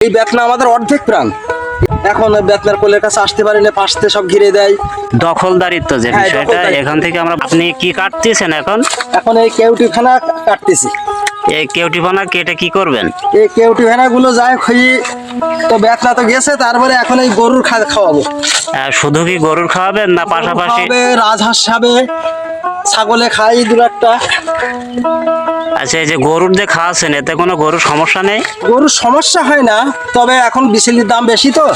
এই বেতনা আমাদের অর্ধেক প্রাণ। এখন ওই বেতনার কোলের কাছে আসতে পারি না পাশতে সব ঘিরে দেয়। দখলদারিত্ব যে হ্যাঁ, বিষয়টা দখলদারিত্ব। এখান থেকে আমরা আপনি কি কাটতেছেন এখন? এখন এই কেউটি ফেনা কাটতেছি। এই কেউটি কেউটিপানা কেটে কি করবেন? এই কেউটি ফেনা গুলো যায় খুঁজি তো বেতনা তো গেছে তারপরে এখন এই গরুর খা- খাওয়াবো। আহ, শুধু কি গরুর খাওয়াবেন না পাশাপাশি খাওয়াবে রাজহাঁস খাবে ছাগলে খাই দু একটা। আচ্ছা এই যে গরুর যে খাওয়াচ্ছেন এতে কোনো গরুর সমস্যা নেই? গরুর সমস্যা হয় না তবে এখন বিচলির দাম বেশি তো।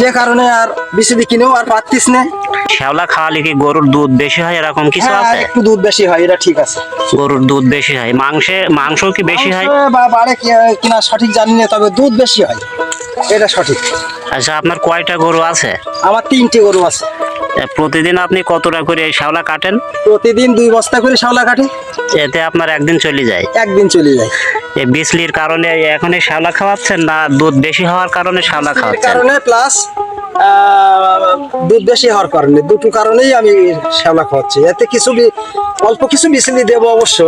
যে কারণে আর বিচলি কিনেও আর পারতিস না। শ্যাওলা খাওয়ালে কি গরুর দুধ বেশি হয় এরকম কিছু হ্যাঁ আছে? একটু দুধ বেশি হয় এটা ঠিক আছে। গরুর দুধ বেশি হয়। মাংসে মাংস কি বেশি হয়? বা বাড়ে কিনা সঠিক জানি না তবে দুধ বেশি হয়। এটা সঠিক। আচ্ছা আপনার কয়টা গরু আছে? আমার তিনটি গরু আছে। প্রতিদিন আপনি কতটা করে এই শ্যাওলা কাটেন? প্রতিদিন দুই বস্তা করে শাওলা কাটে। এতে আপনার একদিন চলে যায়। একদিন চলে যায়। এই বিচলির কারণে এখন এই শ্যাওলা খাওয়াচ্ছেন না দুধ বেশি হওয়ার কারণে শ্যাওলা খাওয়াচ্ছেন? কারণে প্লাস দুধ বেশি হওয়ার কারণে। দুটো কারণেই আমি শ্যাওলা খাওয়াচ্ছি। এতে কিছু অল্প কিছু বিচলি দেবো অবশ্য।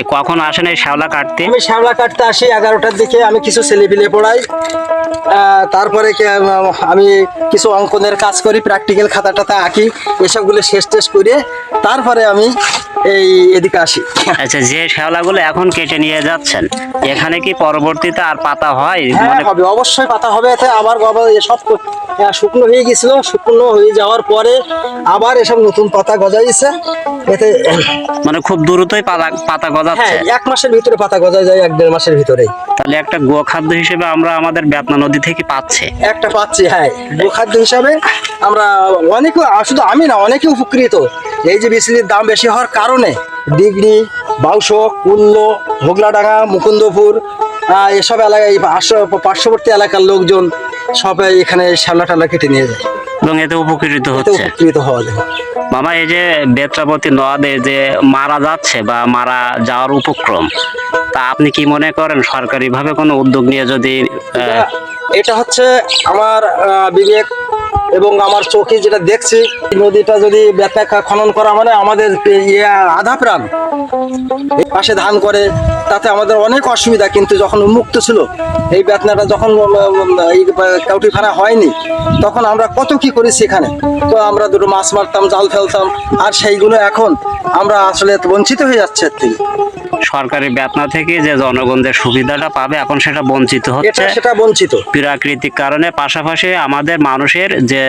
এ কখন আসেন এই শ্যাওলা কাটতে? আমি শ্যাওলা কাটতে আসি এগারোটার দিকে। আমি কিছু ছেলে পিলে পড়াই। তারপরে আমি কিছু অঙ্কনের কাজ করি প্র্যাকটিক্যাল খাতা টাতা আঁকি, এসবগুলো শেষ টেস করে তারপরে আমি এই এদিকে আসি। আচ্ছা যে শ্যাওলাগুলো এখন কেটে নিয়ে যাচ্ছেন এখানে কি পরবর্তীতে আর পাতা হয়? হ্যাঁ মানে হবে অবশ্যই পাতা হবে। এতে আবার আহ, শুকনো হয়ে গেছিল। শুকনো হয়ে যাওয়ার পরে আবার এসব নতুন পাতা গজাইছে। এতে মানে খুব দ্রুতই পাতা পাতা হ্যাঁ গজাচ্ছে এক মাসের ভিতরে পাতা গজায় যায় এক দেড় মাসের ভিতরে। তাহলে একটা গোখাদ্য হিসেবে আমরা আমাদের বেতনা নদী থেকে পাচ্ছে। একটা পাচ্ছি হ্যাঁ। গোখাদ্য হিসাবে আমরা অনেকে শুধু আমি না অনেকে উপকৃত। এই যে বিচলির দাম বেশি হওয়ার কারণে ডিগরি বাউশ কুল্ল হোগলাডাঙ্গা মুকুন্দপুর এসব এলাকায় পার্শ্ববর্তী এলাকার লোকজন সবাই এখানে শ্যামলা টালা কেটে নিয়ে যায়। এবং এতে উপকৃত হচ্ছে। উপকৃত হওয়া যায়। মামা এই যে বেত্রাবতী নদে যে মারা যাচ্ছে বা মারা যাওয়ার উপক্রম তা আপনি কি মনে করেন সরকারিভাবে কোনো উদ্যোগ নিয়ে যদি এটা হচ্ছে আমার বিবেক এবং আমার চোখে যেটা দেখছি নদীটা যদি ব্যাপেক্ষা খনন করা মানে আমাদের ইয়ে আধা প্রাণ পাশে ধান করে তাতে আমাদের অনেক অসুবিধা কিন্তু যখন উন্মুক্ত ছিল এই বেতনাটা যখন এই কাউটিখানা হয়নি তখন আমরা কত কি করেছি এখানে? তো আমরা দুটো মাছ মারতাম জাল ফেলতাম আর সেইগুলো এখন আমরা আসলে বঞ্চিত হয়ে যাচ্ছে এর থেকে। সরকারি বেতনা থেকে যে জনগণ যে সুবিধাটা পাবে এখন সেটা বঞ্চিত হচ্ছে। সেটা বঞ্চিত। প্রাকৃতিক কারণে পাশাপাশি আমাদের মানুষের যে